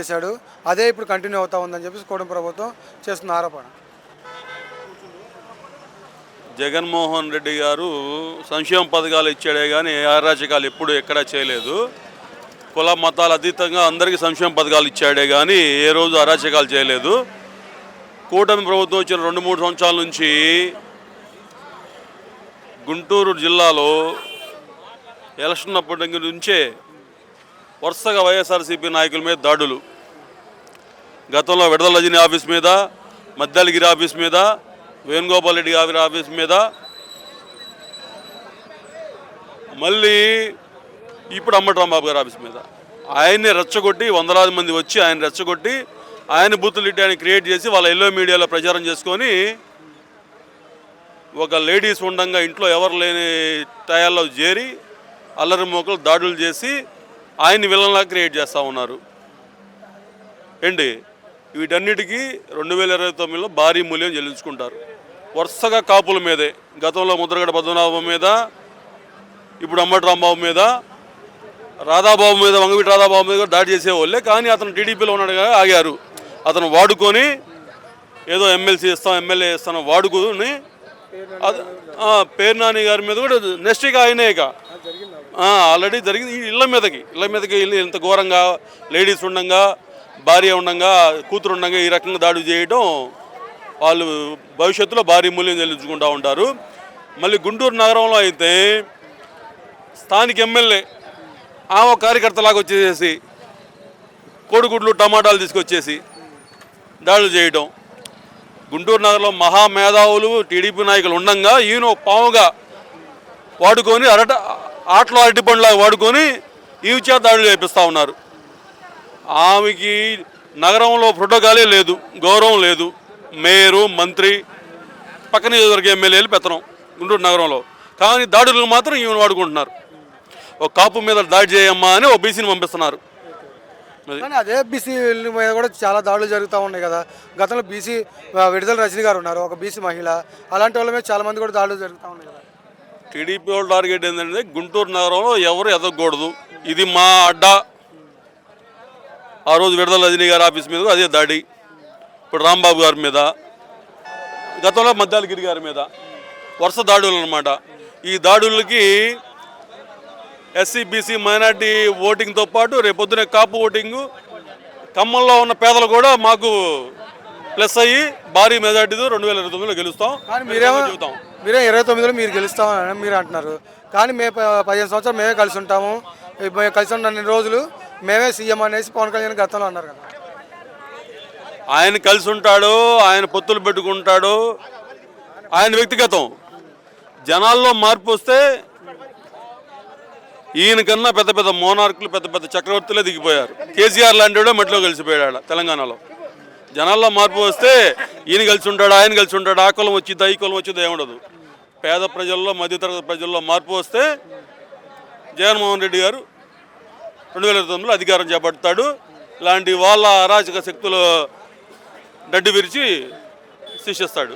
చేశాడు. అదే ఇప్పుడు కంటిన్యూ అవుతా ఉందని చెప్పేసి కోడం ప్రభుత్వం చేస్తున్న ఆరోపణ. జగన్మోహన్ రెడ్డి గారు సంక్షేమ పథకాలు ఇచ్చాడే కానీ అరాచకాలు ఎప్పుడు ఎక్కడా చేయలేదు. కుల మతాల అతీతంగా అందరికీ సంక్షేమ పథకాలు ఇచ్చాడే కానీ ఏ రోజు అరాచకాలు చేయలేదు. కూటమి ప్రభుత్వం వచ్చిన రెండు మూడు సంవత్సరాల నుంచి గుంటూరు జిల్లాలో ఎలక్షన్ అప్పటి నుంచే వరుసగా వైఎస్ఆర్సీపీ నాయకుల మీద దాడులు. గతంలో విడదల రజని ఆఫీస్ మీద మద్దాలగిరి ఆఫీస్ మీద వేణుగోపాల్ రెడ్డి గారి ఆఫీస్ మీద. మళ్ళీ ఇప్పుడు అమ్మటరాంబాబు గారి ఆఫీస్ మీద. ఆయన్ని రెచ్చగొట్టి వందలాది మంది వచ్చి ఆయన రెచ్చగొట్టి ఆయన బూతులు ఇట్టి ఆయన క్రియేట్ చేసి వాళ్ళ ఎల్లో మీడియాలో ప్రచారం చేసుకొని ఒక లేడీస్ ఉండంగా ఇంట్లో ఎవరు లేని టయాల్లో చేరి అల్లరి మోకలు దాడులు చేసి ఆయన్ని విలన్లా క్రియేట్ చేస్తూ ఉన్నారు. ఏంటి? వీటన్నిటికీ రెండు వేల ఇరవై తొమ్మిదిలో భారీ మూల్యం చెల్లించుకుంటారు. వరుసగా కాపుల మీదే గతంలో ముద్రగడ పద్మనాభం మీద ఇప్పుడు అమ్మటి రాంబాబు మీద రాధాబాబు మీద వంగవీటి రాధాబాబు మీద కూడా దాడి చేసేవాళ్ళే కానీ అతను టీడీపీలో ఉన్నాడు ఆగారు. అతను వాడుకొని ఏదో ఎమ్మెల్సీ ఇస్తాం ఎమ్మెల్యే ఇస్తాం వాడుకొని అది పేరు నాని గారి మీద కూడా నెక్స్ట్ ఇక ఆయనే ఇక. ఆల్రెడీ జరిగింది. ఈ ఇళ్ళ మీదకి ఇళ్ళ మీదకి వెళ్ళి ఇంత ఘోరంగా లేడీస్ ఉండంగా భార్య ఉండంగా కూతురు ఉండంగా ఈ రకంగా దాడి చేయడం వాళ్ళు భవిష్యత్తులో భారీ మూల్యం చెల్లించుకుంటూ ఉంటారు. మళ్ళీ గుంటూరు నగరంలో అయితే స్థానిక ఎమ్మెల్యే ఆమె కార్యకర్తలాగా వచ్చేసేసి కోడిగుడ్లు టమాటాలు తీసుకొచ్చేసి దాడులు చేయడం. గుంటూరు నగరంలో మహామేధావులు టీడీపీ నాయకులు ఉండంగా ఈయన పాముగా పావుగా వాడుకొని అరట ఆటలో అరటి పండులాగా వాడుకొని ఈ దాడులు చేపిస్తూ ఉన్నారు. ఆమెకి నగరంలో ప్రోటోకాలే లేదు గౌరవం లేదు. మేయరు మంత్రి పక్క నియోజకవర్గ ఎమ్మెల్యేలు పెత్తనం గుంటూరు నగరంలో. కానీ దాడులకు మాత్రం ఈమెను వాడుకుంటున్నారు. ఒక కాపు మీద దాడి చేయమ్మా అని ఒక బీసీని పంపిస్తున్నారు. కానీ అదే బీసీ మీద కూడా చాలా దాడులు జరుగుతూ ఉన్నాయి కదా. గతంలో బీసీ విడుదల రజనీ గారు ఉన్నారు ఒక బీసీ మహిళ. అలాంటి వాళ్ళ మీద చాలా మంది కూడా దాడులు జరుగుతూ ఉన్నాయి కదా. టీడీపీ వాళ్ళ టార్గెట్ ఏంటంటే గుంటూరు నగరంలో ఎవరు ఎదగకూడదు. ఇది మా అడ్డా. ఆ రోజు విడుదల రజనీ గారి ఆఫీస్ మీద అదే దాడి. ఇప్పుడు రాంబాబు గారి మీద గతంలో మద్దాలగిరి గారి మీద వరుస దాడులు అనమాట ఈ దాడులకి ఎస్సీ బీసీ మైనార్టీ ఓటింగ్తో పాటు రేపొద్దున కాపు ఓటింగు ఖమ్మంలో ఉన్న పేదలు కూడా మాకు ప్లస్ అయ్యి భారీ మెజార్టీతో రెండు వేల ఇరవై తొమ్మిదిలో గెలుస్తాం. కానీ మీరేమో చెబుతాం మీరే ఇరవై తొమ్మిదిలో మీరు గెలుస్తామని మీరు అంటున్నారు కానీ మే ప- పదిహేను సంవత్సరాలు మేమే కలిసి ఉంటాము. మేము కలిసి ఉన్న రోజులు మేమే సీఎం అనేసి పవన్ కళ్యాణ్ గతంలో అన్నారు కదా. ఆయన కలిసి ఉంటాడు ఆయన పొత్తులు పెట్టుకుంటాడు. ఆయన వ్యక్తిగతం. జనాల్లో మార్పు వస్తే ఈయన కన్నా పెద్ద పెద్ద మోనార్కులు పెద్ద పెద్ద చక్రవర్తులే దిగిపోయారు. కేసీఆర్ లాంటివాడు మట్టిలో కలిసిపోయాడు తెలంగాణలో. జనాల్లో మార్పు వస్తే ఈయన కలిసి ఉంటాడు ఆయన కలిసి ఉంటాడు ఆ కులం వచ్చింది ఈ కులం వచ్చింది ఏముండదు. పేద ప్రజల్లో మధ్యతరగతి ప్రజల్లో మార్పు వస్తే జగన్మోహన్ రెడ్డి గారు రెండు వేల ఇరవై తొమ్మిదిలో అధికారం చేపడతాడు. లాంటి వాళ్ళ అరాచక శక్తులు డడ్డు విరిచి శిక్షిస్తాడు